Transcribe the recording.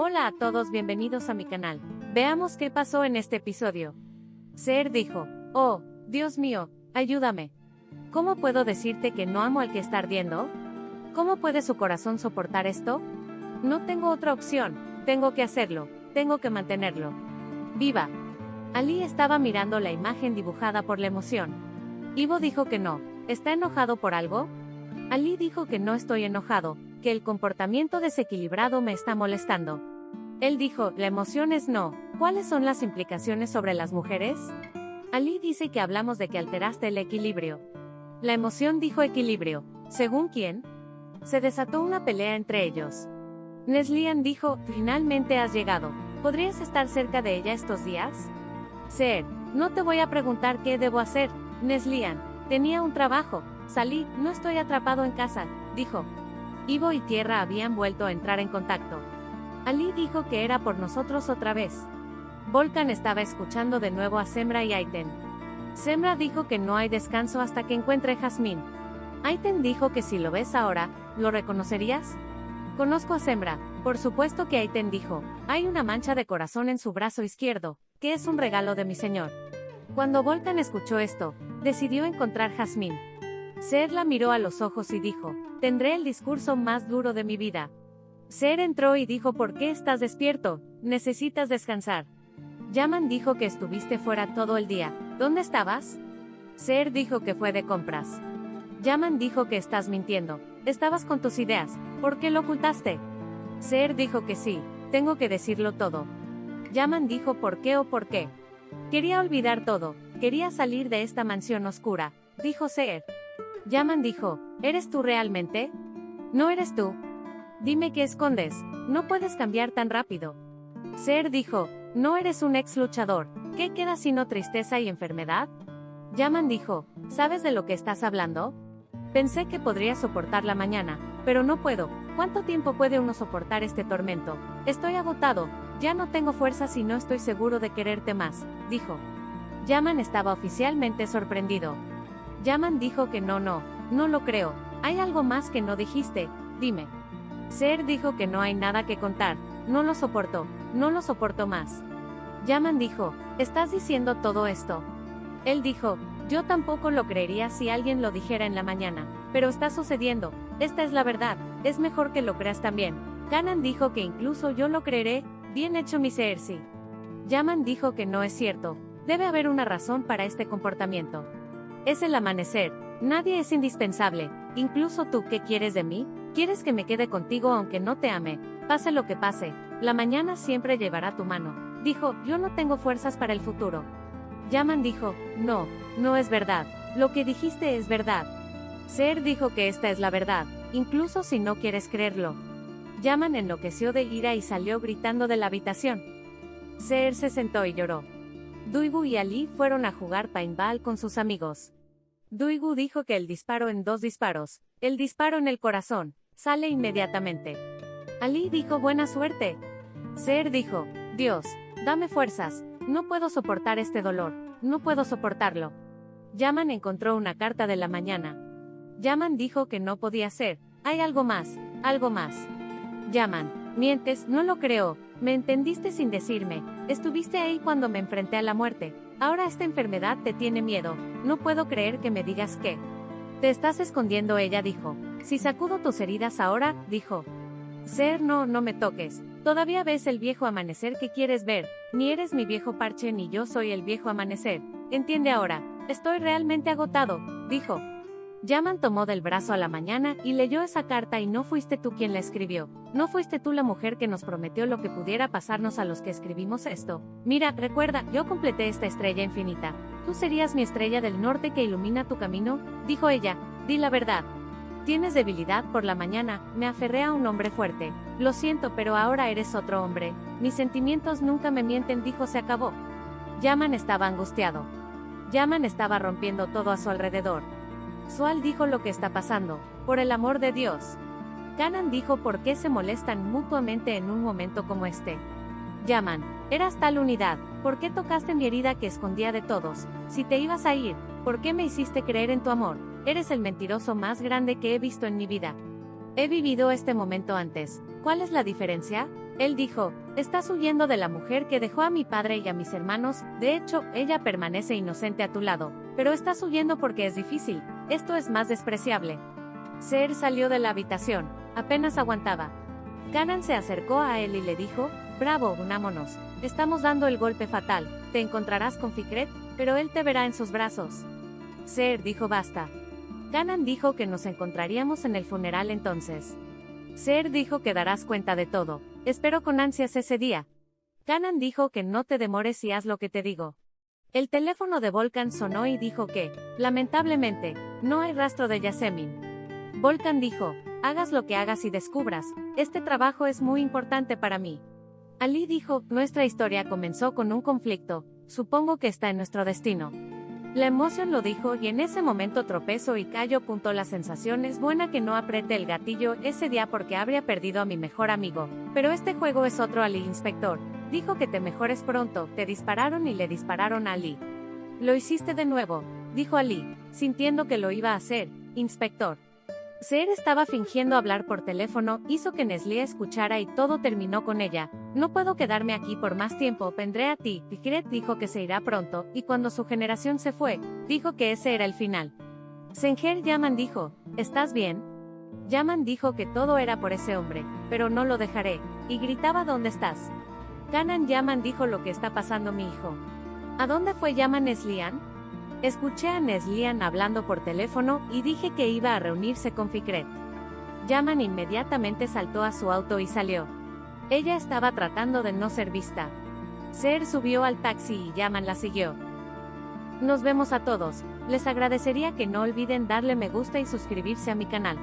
Hola a todos, bienvenidos a mi canal. Veamos qué pasó en este episodio. Ser dijo, oh, Dios mío, ayúdame. ¿Cómo puedo decirte que no amo al que está ardiendo? ¿Cómo puede su corazón soportar esto? No tengo otra opción, tengo que hacerlo, tengo que mantenerlo. Viva. Ali estaba mirando la imagen dibujada por la emoción. Ivo dijo que no, ¿está enojado por algo? Ali dijo que no estoy enojado, que el comportamiento desequilibrado me está molestando. Él dijo, la emoción es no. ¿Cuáles son las implicaciones sobre las mujeres? Ali dice que hablamos de que alteraste el equilibrio. La emoción dijo equilibrio. ¿Según quién? Se desató una pelea entre ellos. Neslian dijo, finalmente has llegado. ¿Podrías estar cerca de ella estos días? Ser, no te voy a preguntar qué debo hacer. Neslian, tenía un trabajo. Salí, no estoy atrapado en casa, dijo. Ivo y Tierra habían vuelto a entrar en contacto. Ali dijo que era por nosotros otra vez. Volcan estaba escuchando de nuevo a Semra y Aiten. Semra dijo que no hay descanso hasta que encuentre Jazmín. Aiten dijo que si lo ves ahora, ¿lo reconocerías? Conozco a Semra, por supuesto que Aiten dijo, hay una mancha de corazón en su brazo izquierdo, que es un regalo de mi señor. Cuando Volcan escuchó esto, decidió encontrar Jazmín. Ser la miró a los ojos y dijo, tendré el discurso más duro de mi vida. Ser entró y dijo, ¿por qué estás despierto? Necesitas descansar. Yaman dijo que estuviste fuera todo el día. ¿Dónde estabas? Ser dijo que fue de compras. Yaman dijo que estás mintiendo. Estabas con tus ideas. ¿Por qué lo ocultaste? Ser dijo que sí. Tengo que decirlo todo. Yaman dijo por qué o por qué. Quería olvidar todo. Quería salir de esta mansión oscura. Dijo Ser. Yaman dijo, ¿eres tú realmente? No eres tú. Dime qué escondes, no puedes cambiar tan rápido. Ser dijo, no eres un ex luchador, ¿qué queda sino tristeza y enfermedad? Yaman dijo, ¿sabes de lo que estás hablando? Pensé que podría soportar la mañana, pero no puedo. ¿Cuánto tiempo puede uno soportar este tormento? Estoy agotado, ya no tengo fuerzas y no estoy seguro de quererte más, dijo. Yaman estaba oficialmente sorprendido. Yaman dijo que no, no, no lo creo. Hay algo más que no dijiste, dime. Ser dijo que no hay nada que contar, no lo soportó, no lo soportó más. Yaman dijo, ¿estás diciendo todo esto? Él dijo, yo tampoco lo creería si alguien lo dijera en la mañana, pero está sucediendo, esta es la verdad, es mejor que lo creas también. Kanan dijo que incluso yo lo creeré, bien hecho mi Cersei. Yaman dijo que no es cierto, debe haber una razón para este comportamiento. Es el amanecer, nadie es indispensable, incluso tú, ¿qué quieres de mí? ¿Quieres que me quede contigo aunque no te ame? Pase lo que pase, la mañana siempre llevará tu mano. Dijo, yo no tengo fuerzas para el futuro. Yaman dijo, no, no es verdad, lo que dijiste es verdad. Ser dijo que esta es la verdad, incluso si no quieres creerlo. Yaman enloqueció de ira y salió gritando de la habitación. Ser se sentó y lloró. Duigu y Ali fueron a jugar paintball con sus amigos. Duigu dijo que el disparo en dos disparos, el disparo en el corazón, sale inmediatamente. Ali dijo buena suerte. Ser dijo, Dios, dame fuerzas, no puedo soportar este dolor, no puedo soportarlo. Yaman encontró una carta de la mañana. Yaman dijo que no podía ser, hay algo más, algo más. Yaman, mientes, no lo creo, me entendiste sin decirme, estuviste ahí cuando me enfrenté a la muerte, ahora esta enfermedad te tiene miedo, no puedo creer que me digas que. Te estás escondiendo, ella dijo. Si sacudo tus heridas ahora, dijo. Ser, no, no me toques. Todavía ves el viejo amanecer que quieres ver, ni eres mi viejo parche ni yo soy el viejo amanecer. Entiende ahora, estoy realmente agotado, dijo. Yaman tomó del brazo a la mañana y leyó esa carta y no fuiste tú quien la escribió, no fuiste tú la mujer que nos prometió lo que pudiera pasarnos a los que escribimos esto. Mira, recuerda, yo completé esta estrella infinita. ¿Tú serías mi estrella del norte que ilumina tu camino? Dijo ella, di la verdad. Tienes debilidad por la mañana, me aferré a un hombre fuerte. Lo siento, pero ahora eres otro hombre. Mis sentimientos nunca me mienten, dijo, se acabó. Yaman estaba angustiado. Yaman estaba rompiendo todo a su alrededor. Sual dijo lo que está pasando, por el amor de Dios. Kanan dijo por qué se molestan mutuamente en un momento como este. Yaman, eras tal unidad, ¿por qué tocaste mi herida que escondía de todos? Si te ibas a ir, ¿por qué me hiciste creer en tu amor? Eres el mentiroso más grande que he visto en mi vida. He vivido este momento antes. ¿Cuál es la diferencia? Él dijo, estás huyendo de la mujer que dejó a mi padre y a mis hermanos, de hecho, ella permanece inocente a tu lado, pero estás huyendo porque es difícil, esto es más despreciable. Ser salió de la habitación, apenas aguantaba. Canan se acercó a él y le dijo, bravo, unámonos, estamos dando el golpe fatal, te encontrarás con Fikret, pero él te verá en sus brazos. Ser dijo basta. Canan dijo que nos encontraríamos en el funeral entonces. Ser dijo que darás cuenta de todo, espero con ansias ese día. Canan dijo que no te demores y haz lo que te digo. El teléfono de Volcan sonó y dijo que, lamentablemente, no hay rastro de Yasemin. Volcan dijo, hagas lo que hagas y descubras, este trabajo es muy importante para mí. Ali dijo, nuestra historia comenzó con un conflicto, supongo que está en nuestro destino. La emoción lo dijo y en ese momento tropezo y callo. Punto la sensación es buena que no apriete el gatillo ese día porque habría perdido a mi mejor amigo. Pero este juego es otro Ali inspector. Dijo que te mejores pronto, te dispararon y le dispararon a Ali. Lo hiciste de nuevo, dijo Ali, sintiendo que lo iba a hacer, inspector. Ser estaba fingiendo hablar por teléfono, hizo que Neslia escuchara y todo terminó con ella. No puedo quedarme aquí por más tiempo, vendré a ti. Fikret dijo que se irá pronto, y cuando su generación se fue, dijo que ese era el final. Senger Yaman dijo, ¿estás bien? Yaman dijo que todo era por ese hombre, pero no lo dejaré, y gritaba ¿dónde estás? Kanan Yaman dijo lo que está pasando mi hijo. ¿A dónde fue Yaman Neslian? Escuché a Neslian hablando por teléfono y dije que iba a reunirse con Fikret. Yaman inmediatamente saltó a su auto y salió. Ella estaba tratando de no ser vista. Ser subió al taxi y Yaman la siguió. Nos vemos a todos, les agradecería que no olviden darle me gusta y suscribirse a mi canal.